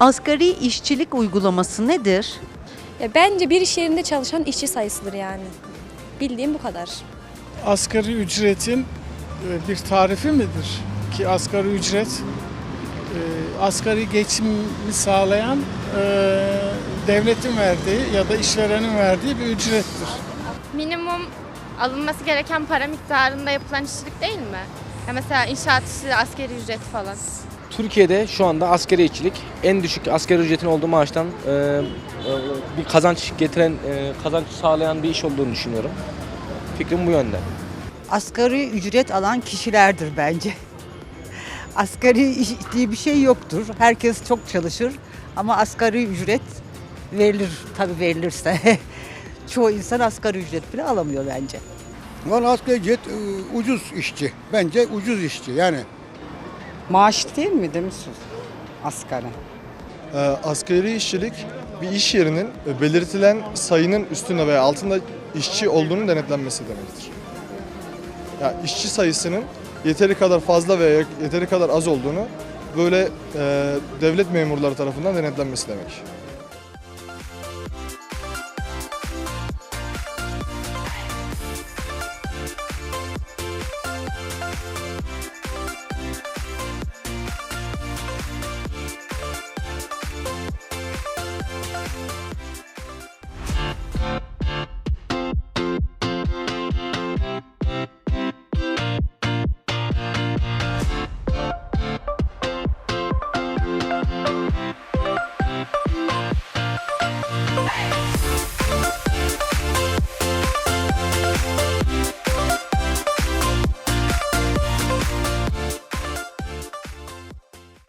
Asgari işçilik uygulaması nedir? Ya bence bir iş yerinde çalışan işçi sayısıdır yani. Bildiğim bu kadar. asgari ücretin e, bir tarifi midir? Ki asgari ücret e, asgari geçimi sağlayan e, devletin verdiği ya da işverenin verdiği bir ücrettir. minimum alınması gereken para miktarında yapılan işçilik değil mi? Ya mesela inşaat işi, askeri ücret falan. Türkiye'de şu anda asgari işçilik en düşük asgari ücretin olduğu maaştan e, e, bir kazanç getiren, e, kazanç sağlayan bir iş olduğunu düşünüyorum. Fikrim bu yönde. asgari ücret alan kişilerdir bence. Asgari iş diye bir şey yoktur. Herkes çok çalışır ama asgari ücret verilir tabii verilirse. Çoğu insan asgari ücret bile alamıyor bence. Valla asgari ücret e, ucuz işçi. Bence ucuz işçi yani. Maaş değil mi değil mi siz? Asgari. Ee, Asgari işçilik bir iş yerinin e, belirtilen sayının üstünde veya altında işçi olduğunun denetlenmesi demektir. Ya işçi sayısının yeteri kadar fazla veya yeteri kadar az olduğunu böyle e, devlet memurları tarafından denetlenmesi demek.